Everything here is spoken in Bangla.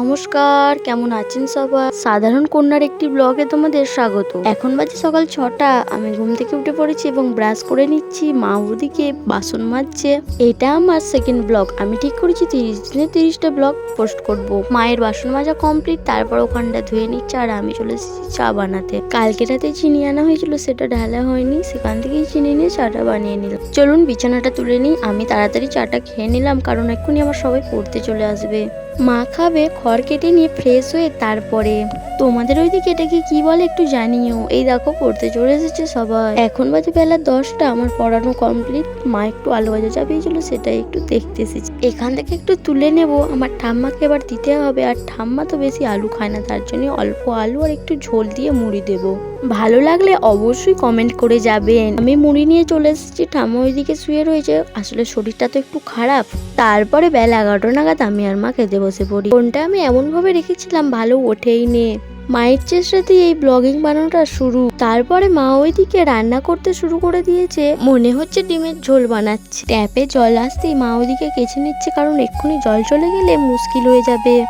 নমস্কার, কেমন আছেন সবাই? সাধারণ কন্যার একটি ব্লগে তোমাদের স্বাগত। এখন বাজে সকাল ছটা, আমি ঘুম থেকে উঠে পড়েছি এবং ব্রাশ করে নিচ্ছি, মা ওদিকে বাসন মাজছে। এটা আমার সেকেন্ড ব্লগ আমি ঠিক করেছি তিরিশ দিনে তিরিশটা ব্লগ পোস্ট করব। মায়ের বাসন মাজা কমপ্লিট তারপর ওখানটা ধুয়ে নিচ্ছে আর আমি চলে এসেছি চা বানাতে। কালকে রাতে চিনি আনা হয়েছিল, সেটা ঢালা হয়নি, সেখান থেকেই চিনি নিয়ে চাটা বানিয়ে নিলাম। চলুন বিছানাটা তুলে নিই, আমি তাড়াতাড়ি চাটা খেয়ে নিলাম, কারণ এক্ষুনি আমার সবাই পড়তে চলে আসবে। মা খাবে খড় কেটে নিয়ে ফ্রেশ হয়ে তারপরে তোমাদের ওইদিকে এটাকে কি বলে একটু জানিও। এই দেখো, পড়তে চলে এসেছে সবাই। এখন বাজে বেলা দশটা, আমার পড়ানো কমপ্লিট মা একটু আলু ভাজা চাপিয়েছিল সেটাই একটু দেখতে এসেছি। এখান থেকে একটু তুলে নেব, আমার ঠাম্মাকে এবার দিতে হবে। আর ঠাম্মা তো বেশি আলু খায় না, তার জন্য অল্প আলু আর একটু ঝোল দিয়ে মুড়ি দেব। ভালো লাগলে অবশ্যই কমেন্ট করে যাবেন। আমি মুড়ি নিয়ে চলে এসেছি, ঠাম্মা ওইদিকে শুয়ে রয়েছে। আসলে শরীরটা তো একটু খারাপ। তারপরে বেলা এগারোটা নাগাদ আমি আর মা খেতে বসে পড়ি। ফোনটা আমি এমনভাবে রেখেছিলাম ভালো ওঠেই নে মায়ের চেষ্টাতেই এই ব্লগিং বানানোটা শুরু। তারপরে মা ওইদিকে রান্না করতে শুরু করে দিয়েছে। মনে হচ্ছে ডিমের ঝোল বানাচ্ছে। ট্যাপে জল আসতেই মা ওইদিকে কেচে নিচ্ছে, কারণ এক্ষুনি জল চলে গেলে মুশকিল হয়ে যাবে।